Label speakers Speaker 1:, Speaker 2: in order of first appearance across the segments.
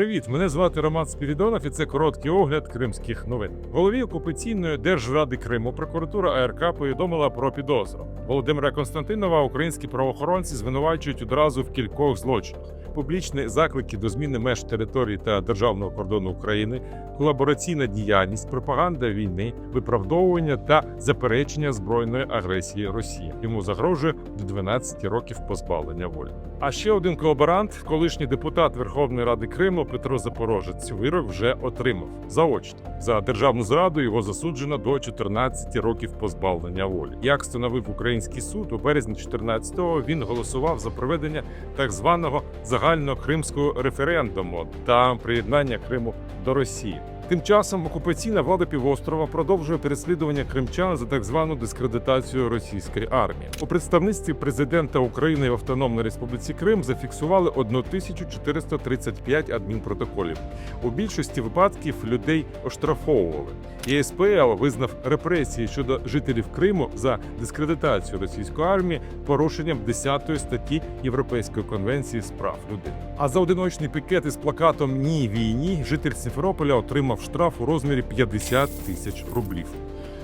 Speaker 1: Привіт, мене звати Роман Спірідонов і це короткий огляд кримських новин. Голові окупаційної держради Криму прокуратура АРК повідомила про підозру. Володимира Константинова українські правоохоронці звинувачують одразу в кількох злочинах: публічні заклики до зміни меж території та державного кордону України, колабораційна діяльність, пропаганда війни, виправдовування та заперечення збройної агресії Росії. Йому загрожує до 12 років позбавлення волі. А ще один колаборант, колишній депутат Верховної Ради Криму Петро Запорожець, вирок вже отримав заочно. За державну зраду його засуджено до 14 років позбавлення волі. Як встановив український суд, у березні 14-го він голосував за проведення так званого загальнокримського референдуму та приєднання Криму до Росії. Тим часом окупаційна влада півострова продовжує переслідування кримчан за так звану дискредитацію російської армії. У представництві президента України в Автономній Республіці Крим зафіксували 1435 адмінпротоколів. У більшості випадків людей оштрафовували. ЄСПЛ визнав репресії щодо жителів Криму за дискредитацію російської армії порушенням 10 статті Європейської конвенції з прав людини. А за одиночний пікет із плакатом Ні війні житель Сімферополя отримав штраф у розмірі 50 тисяч рублів.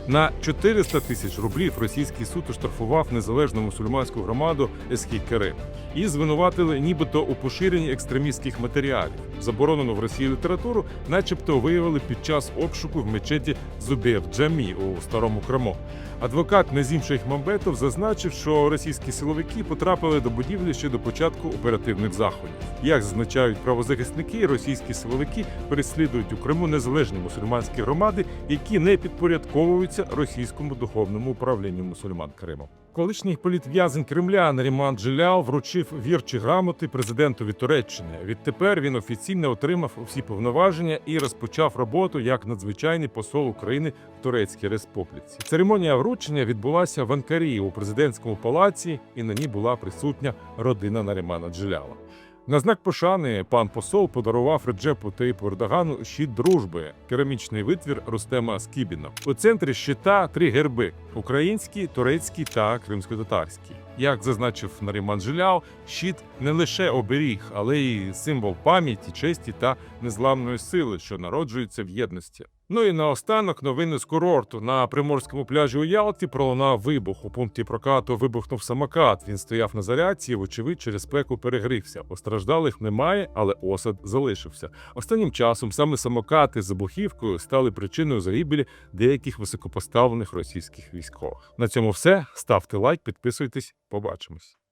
Speaker 1: На 400 тисяч рублів російський суд оштрафував незалежну мусульманську громаду Ескій-Керем і звинуватили нібито у поширенні екстремістських матеріалів. Заборонену в Росії літературу, начебто, виявили під час обшуку в мечеті Зубєр Джамі у старому Криму. Адвокат Назім Шейхмамбетов зазначив, що російські силовики потрапили до будівлі ще до початку оперативних заходів. Як зазначають правозахисники, російські силовики переслідують у Криму незалежні мусульманські громади, які не підпорядковуються російському духовному управлінню мусульман Криму. Колишній політв'язень Кремля Наріман Джилял вручив вірчі грамоти президентові Туреччини. Відтепер він офіційно отримав всі повноваження і розпочав роботу як надзвичайний посол України в Турецькій Республіці. Церемонія вручення відбулася в Анкарії у президентському палаці, і на ній була присутня родина Нарімана Джиляла. На знак пошани пан посол подарував Реджепу Таїпу Ердогану щит дружби, керамічний витвір Рустема Скібіна. У центрі щита три герби: український, турецький та кримсько-татарський. Як зазначив Наріман Жиляв, щит не лише оберіг, але й символ пам'яті, честі та незламної сили, що народжується в єдності. Ну і наостанок новини з курорту. На приморському пляжі у Ялті пролунав вибух. У пункті прокату вибухнув самокат. Він стояв на зарядці, і, вочевидь, через спеку перегрівся. Постраждалих немає, але осад залишився. Останнім часом саме самокати з вибухівкою стали причиною загибелі деяких високопоставлених російських військових. На цьому все. Ставте лайк, підписуйтесь. Побачимось.